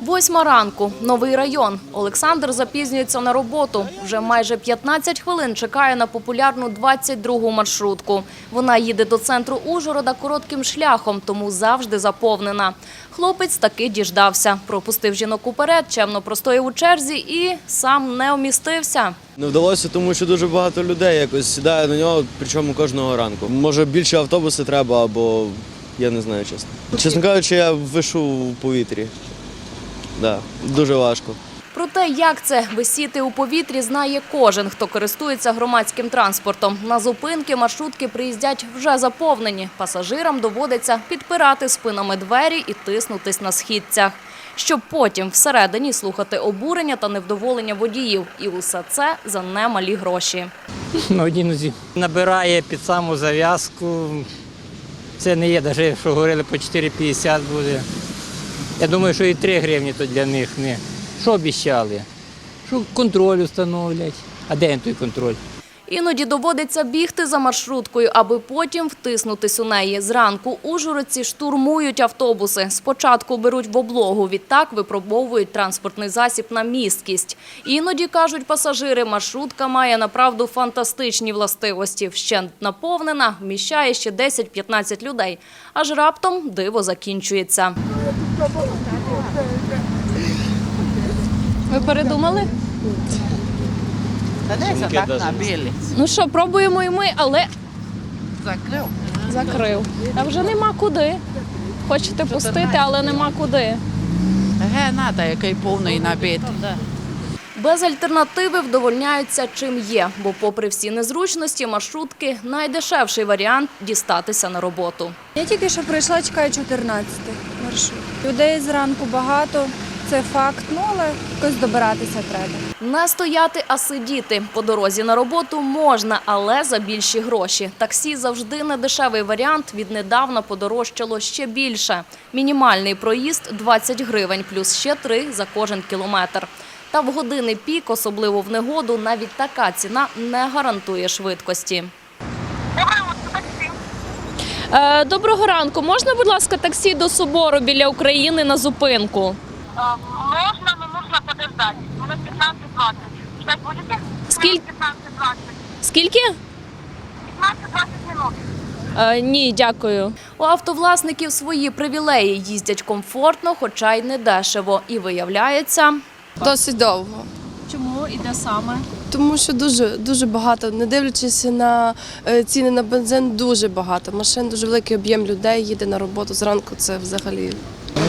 Восьма ранку. Новий район. Олександр запізнюється на роботу. Вже майже 15 хвилин чекає на популярну 22-гу маршрутку. Вона їде до центру Ужгорода коротким шляхом, тому завжди заповнена. Хлопець таки діждався. Пропустив жінок уперед, чемно простояв у черзі і сам не умістився. Не вдалося, тому що дуже багато людей якось сідає на нього, причому кожного ранку. Може більше автобуси треба, або я не знаю чесно. Чесно кажучи, я вишу в повітрі. Да, дуже важко. Про те, як це висіти у повітрі, знає кожен, хто користується громадським транспортом. На зупинки маршрутки приїздять вже заповнені. Пасажирам доводиться підпирати спинами двері і тиснутись на східцях, щоб потім всередині слухати обурення та невдоволення водіїв. І усе це за немалі гроші. на одній нозі. Набирає під саму зав'язку. Це не є, навіть якщо говорили по 4,50 буде. Я думаю, що і 3 гривні то для них не. Що обіцяли? Що контроль встановлять. А де він той контроль? Іноді доводиться бігти за маршруткою, аби потім втиснутись у неї. Зранку ужгородці штурмують автобуси. Спочатку беруть в облогу, відтак випробовують транспортний засіб на місткість. Іноді, кажуть пасажири, маршрутка має направду фантастичні властивості. Вщент наповнена, вміщає ще 10-15 людей. Аж раптом диво закінчується. Ви передумали? Та де це так на білі? Ну що, пробуємо і ми, але Закрив. Закрив. А вже нема куди. Хочете пустити, але нема куди. Ге, надо, який повний набит. Без альтернативи вдовольняються чим є, бо попри всі незручності, маршрутки – найдешевший варіант дістатися на роботу. Я тільки що прийшла, чекаю 14 маршрут. Людей зранку багато, це факт, ну але якось добиратися треба. Не стояти, а сидіти. По дорозі на роботу можна, але за більші гроші. Таксі завжди не дешевий варіант. Віднедавна подорожчало ще більше. Мінімальний проїзд – 20 гривень, плюс ще 3 за кожен кілометр. Та в години пік, особливо в негоду, навіть така ціна не гарантує швидкості. Е, Доброго ранку. Можна, будь ласка, таксі до собору біля України на зупинку? А, Можно, но нужно подождать. Минут 15-20. Ждать будете? Минут 15-20. Скільки? 15-20 минут. Е, ні, дякую. У автовласників свої привілеї їздять комфортно, хоча й не дешево. І виявляється, Досить довго. чому і де саме. Тому що дуже дуже багато, не дивлячись на е, ціни на бензин, дуже багато машин, дуже великий об'єм людей їде на роботу зранку. Це взагалі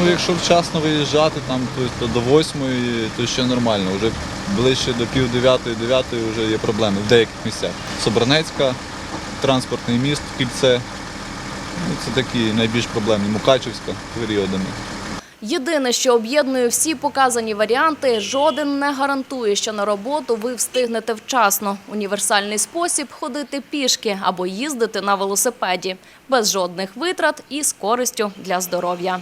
Ну, якщо вчасно виїжджати там то, то до восьмої, то ще нормально. Вже ближче до пів дев'ятої, дев'ятої вже є проблеми в деяких місцях. Собранецька, транспортний міст, кільце. Ну, це такі найбільш проблемні. Мукачівська періодами. Єдине, що об'єднує всі показані варіанти, жоден не гарантує, що на роботу ви встигнете вчасно. Універсальний спосіб – ходити пішки або їздити на велосипеді. Без жодних витрат і з користю для здоров'я.